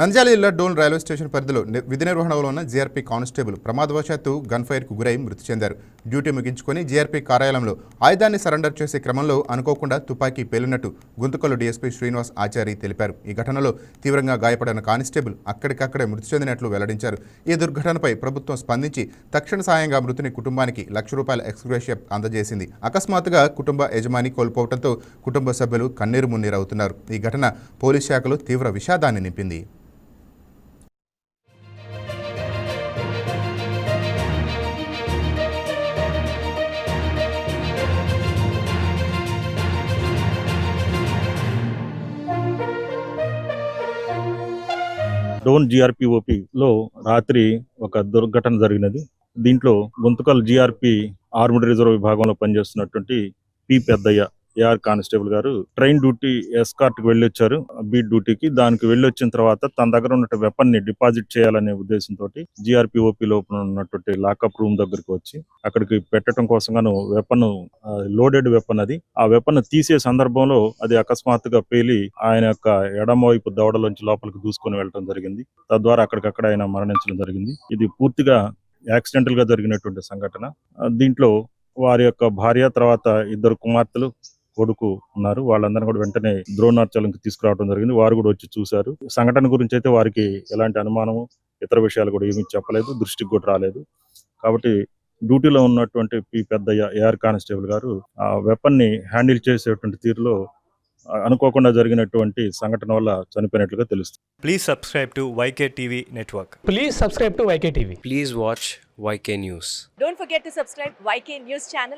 నంద్యాల జిల్లా Dhone railway station పరిధిలో విధి నిర్వహణలో ఉన్న జీఆర్పీ కానిస్టేబుల్ ప్రమాదవశాత్తు గన్ ఫైర్కు గురై మృతి చెందారు. డ్యూటీ ముగించుకొని జీఆర్పీ కార్యాలయంలో ఆయుధాన్ని సరెండర్ చేసే క్రమంలో అనుకోకుండా తుపాకీ పేలినట్టు గుంతకల్లు డీఎస్పీ శ్రీనివాస్ ఆచారి తెలిపారు. ఈ ఘటనలో తీవ్రంగా గాయపడిన కానిస్టేబుల్ అక్కడికక్కడే మృతి చెందినట్లు వెల్లడించారు. ఈ దుర్ఘటనపై ప్రభుత్వం స్పందించి తక్షణ సాయంగా మృతుని కుటుంబానికి లక్ష రూపాయల ఎక్స్గ్రేషియా అందజేసింది. అకస్మాత్తుగా కుటుంబ యజమాని కోల్పోవడంతో కుటుంబ సభ్యులు కన్నీరు మున్నీరవుతున్నారు. ఈ ఘటన పోలీస్ శాఖలో తీవ్ర విషాదాన్ని నింపింది. డోన్ జిఆర్పిఓపి లో రాత్రి ఒక దుర్ఘటన జరిగినది. దీంట్లో గుంతకల్ జిఆర్పి ఆర్మడ్ రిజర్వ్ విభాగంలో పనిచేస్తున్నటువంటి P Peddaiah AR constable garu train duty ఎస్కార్ట్కి వెళ్ళి వచ్చారు బీట్ డ్యూటీకి. దానికి వెళ్ళి వచ్చిన తర్వాత తన దగ్గర ఉన్న వెపన్ని డిపాజిట్ చేయాలనే ఉద్దేశంతో జిఆర్పిఓపి లోపల ఉన్నటువంటి లాకప్ రూమ్ దగ్గరికి వచ్చి అక్కడికి పెట్టడం కోసం గాను వెపన్ లోడెడ్ వెపన్ అది. ఆ వెపన్ తీసే సందర్భంలో అది అకస్మాత్తుగా పేలి ఆయన యొక్క ఎడమవైపు దవడలోంచి లోపలికి దూసుకొని వెళ్ళడం జరిగింది. తద్వారా అక్కడికక్కడ ఆయన మరణించడం జరిగింది. ఇది పూర్తిగా యాక్సిడెంటల్గా జరిగినటువంటి సంఘటన. దీంట్లో వారి యొక్క భార్య తర్వాత ఇద్దరు కుమార్తెలు కొడుకు ఉన్నారు. వాళ్ళందరినీ కూడా వెంటనే ద్రోణార్చలంకి తీసుకురావడం జరిగింది. వారు కూడా వచ్చి చూశారు. సంఘటన గురించి అయితే వారికి ఎలాంటి అనుమానము ఇతర విషయాలు కూడా ఏమీ చెప్పలేదు. దృష్టికి కూడా రాలేదు. కాబట్టి డ్యూటీలో ఉన్నటువంటి పి పెద్దయ్య ఏఆర్ కానిస్టేబుల్ గారు ఆ వెపన్ని హ్యాండిల్ చేసేటువంటి తీరులో అనుకోకుండా జరిగినటువంటి సంఘటన వల్ల చనిపోయినట్లుగా తెలుస్తుంది. Please subscribe to YK TV Network. Please subscribe to YK TV. Please watch YK News. Don't forget to subscribe YK News channel.